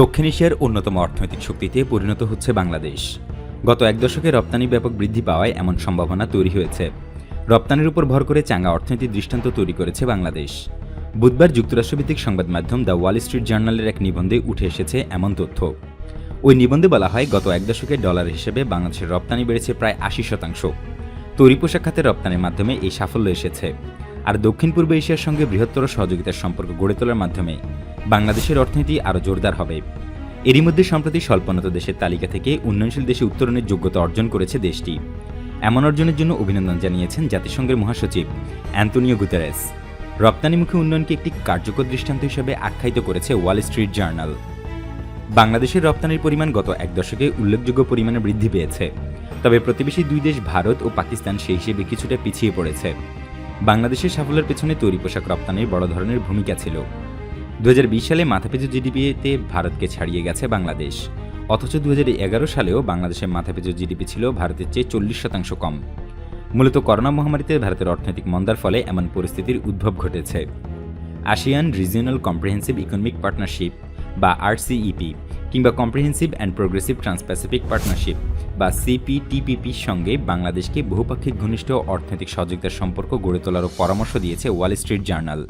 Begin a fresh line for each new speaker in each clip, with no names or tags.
দক্ষিণ এশিয়ার অন্যতম অর্থনৈতিক শক্তিতে পরিণত হচ্ছে বাংলাদেশ। গত এক দশকে রপ্তানি ব্যাপক বৃদ্ধি পাওয়ায় এমন সম্ভাবনা তৈরি হয়েছে। রপ্তানির উপর ভর করে চাঙ্গা অর্থনীতির দৃষ্টান্ত তৈরি করেছে বাংলাদেশ। বুধবার যুক্তরাষ্ট্রভিত্তিক সংবাদ মাধ্যম দ্য ওয়াল স্ট্রিট জার্নালের এক নিবন্ধে উঠে এসেছে এমন তথ্য। ওই নিবন্ধে বলা হয়, গত এক দশকে ডলার হিসেবে বাংলাদেশের রপ্তানি বেড়েছে প্রায় আশি শতাংশ। তৈরি পোশাক খাতের রপ্তানির মাধ্যমে এই সাফল্য এসেছে। আর দক্ষিণ পূর্ব এশিয়ার সঙ্গে বৃহত্তর সহযোগিতার সম্পর্ক গড়ে তোলার মাধ্যমে বাংলাদেশের অর্থনীতি আরও জোরদার হবে। এরই মধ্যে সম্প্রতি স্বল্পোন্নত দেশের তালিকা থেকে উন্নয়নশীল দেশে উত্তরণের যোগ্যতা অর্জন করেছে দেশটি। এমন অর্জনের জন্য অভিনন্দন জানিয়েছেন জাতিসংঘের মহাসচিব অ্যান্তোনিও গুতারেস। রপ্তানিমুখী উন্নয়নকে একটি কার্যকর দৃষ্টান্ত হিসেবে আখ্যায়িত করেছে ওয়াল স্ট্রিট জার্নাল। বাংলাদেশের রপ্তানির পরিমাণ গত এক দশকে উল্লেখযোগ্য পরিমাণে বৃদ্ধি পেয়েছে। তবে প্রতিবেশী দুই দেশ ভারত ও পাকিস্তান সেই হিসেবে কিছুটা পিছিয়ে পড়েছে। বাংলাদেশের সাফল্যের পেছনে তৈরি পোশাক রপ্তানির বড় ধরনের ভূমিকা ছিল। দু হাজার বিশ সালে মাথাপিছু জিডিপিতে ভারতকে ছাড়িয়ে গেছে বাংলাদেশ। অথচ দু হাজার এগারো সালেও বাংলাদেশের মাথাপিছু জিডিপি ছিল ভারতের চেয়ে চল্লিশ শতাংশ কম। মূলত করোনা মহামারীতে ভারতের অর্থনৈতিক মন্দার ফলে এমন পরিস্থিতির উদ্ভব ঘটেছে। ASEAN regional comprehensive economic partnership বা আরসিইপি কিংবা comprehensive and progressive transpacific partnership বা সিপিটিপিপির সঙ্গে বাংলাদেশকে বহুপাক্ষিক ঘনিষ্ঠ অর্থনৈতিক সহযোগিতার সম্পর্ক গড়ে তোলারও পরামর্শ দিয়েছে ওয়াল স্ট্রিট জার্নাল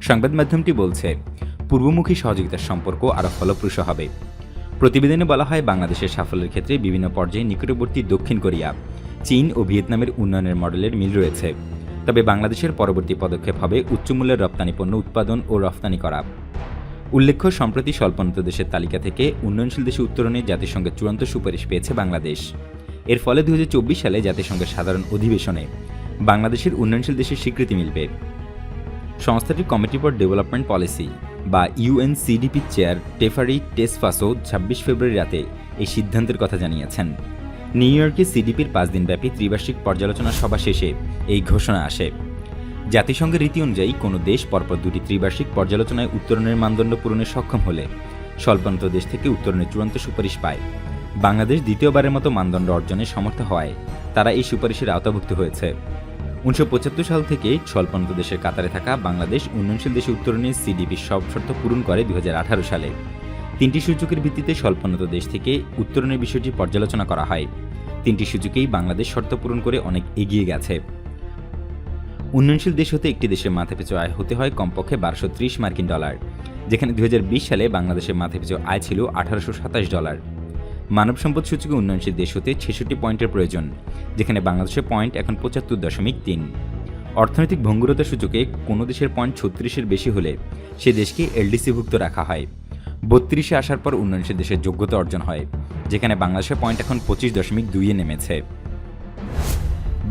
সংবাদ মাধ্যমটি বলছে, পূর্বমুখী সহযোগিতার সম্পর্ক আরও ফলপ্রসূ হবে। প্রতিবেদনে বলা হয়, বাংলাদেশের সাফল্যের ক্ষেত্রে বিভিন্ন পর্যায়ে নিকটবর্তী দক্ষিণ কোরিয়া, চীন ও ভিয়েতনামের উন্নয়নের মডেলের মিল রয়েছে। তবে বাংলাদেশের পরবর্তী পদক্ষেপ হবে উচ্চমূল্যের রপ্তানি পণ্য উৎপাদন ও রফতানি করা। উল্লেখ্য, সম্প্রতি স্বল্পোন্নত দেশের তালিকা থেকে উন্নয়নশীল দেশে উত্তরণে জাতিসংঘের চূড়ান্ত সুপারিশ পেয়েছে বাংলাদেশ। এর ফলে দু হাজার চব্বিশ সালে জাতিসংঘের সাধারণ অধিবেশনে বাংলাদেশের উন্নয়নশীল দেশের স্বীকৃতি মিলবে। সংস্থাটির কমিটি ফর ডেভেলপমেন্ট পলিসি, বা ইউএনসিডিপির চেয়ার টেফারি টেসফাসো ছাব্বিশ ফেব্রুয়ারি রাতে এই সিদ্ধান্তের কথা জানিয়েছেন। নিউ ইয়র্কে সিডিপির পাঁচ দিনব্যাপী ত্রিবার্ষিক পর্যালোচনা সভা শেষে এই ঘোষণা আসে। জাতিসংঘের রীতি অনুযায়ী কোনো দেশ পরপর দুটি ত্রিবার্ষিক পর্যালোচনায় উত্তরণের মানদণ্ড পূরণে সক্ষম হলে স্বল্পান্ত দেশ থেকে উত্তরণের চূড়ান্ত সুপারিশ পায়। বাংলাদেশ দ্বিতীয়বারের মতো মানদণ্ড অর্জনে সমর্থ হওয়ায় তারা এই সুপারিশের আওতাভুক্ত হয়েছে। উনিশশো পঁচাত্তর সাল থেকে স্বল্পান্ত দেশের কাতারে থাকা বাংলাদেশ উন্নয়নশীল দেশে উত্তরণে সিডিপির সব শর্ত পূরণ করে দু হাজার আঠারো সালে। তিনটি সূচকের ভিত্তিতে স্বল্পোন্নত দেশ থেকে উত্তরণের বিষয়টি পর্যালোচনা করা হয়। তিনটি সূচকেই বাংলাদেশ শর্ত পূরণ করে অনেক এগিয়ে গেছে। উন্নয়নশীল দেশ হতে একটি দেশের মাথাপিছু আয় হতে হয় কমপক্ষে বারোশো ত্রিশ মার্কিন ডলার, যেখানে দু হাজার বিশ সালে বাংলাদেশের মাথাপিছু আয় ছিল আঠারোশো সাতাশ ডলার। মানব সম্পদ সূচকে উন্নয়নশীল দেশ হতে ছেষট্টি পয়েন্টের প্রয়োজন, যেখানে বাংলাদেশের পয়েন্ট এখন পঁচাত্তর দশমিক তিন। অর্থনৈতিক ভঙ্গুরতা সূচকে কোনো দেশের পয়েন্ট ছত্রিশের বেশি হলে সে দেশকে এলডিসিভুক্ত রাখা হয়। বত্রিশে আসার পর উন্নয়নশীল দেশের যোগ্যতা অর্জন হয়, যেখানে বাংলাদেশের পয়েন্ট এখন পঁচিশ দশমিক দুইয়ে নেমেছে।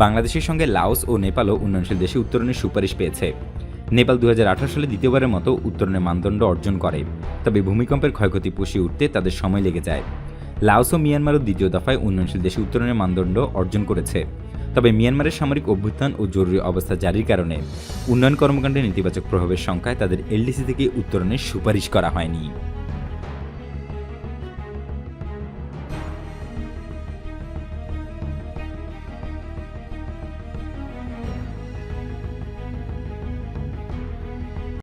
বাংলাদেশের সঙ্গে লাওস ও নেপালও উন্নয়নশীল দেশে উত্তরণের সুপারিশ পেয়েছে। নেপাল দু হাজার আঠারো সালে দ্বিতীয়বারের মতো উত্তরণের মানদণ্ড অর্জন করে। তবে ভূমিকম্পের ক্ষয়ক্ষতি পুষিয়ে উঠতে তাদের সময় লেগে যায়। লাওস ও মিয়ানমারও দ্বিতীয় দফায় উন্নয়নশীল দেশে উত্তরণের মানদণ্ড অর্জন করেছে। তবে মিয়ানমারের সামরিক অভ্যুত্থান ও জরুরি অবস্থা জারির কারণে উন্নয়ন কর্মকাণ্ডের নেতিবাচক প্রভাবের সংখ্যায় তাদের এলডিসি থেকে উত্তরণের সুপারিশ করা হয়নি।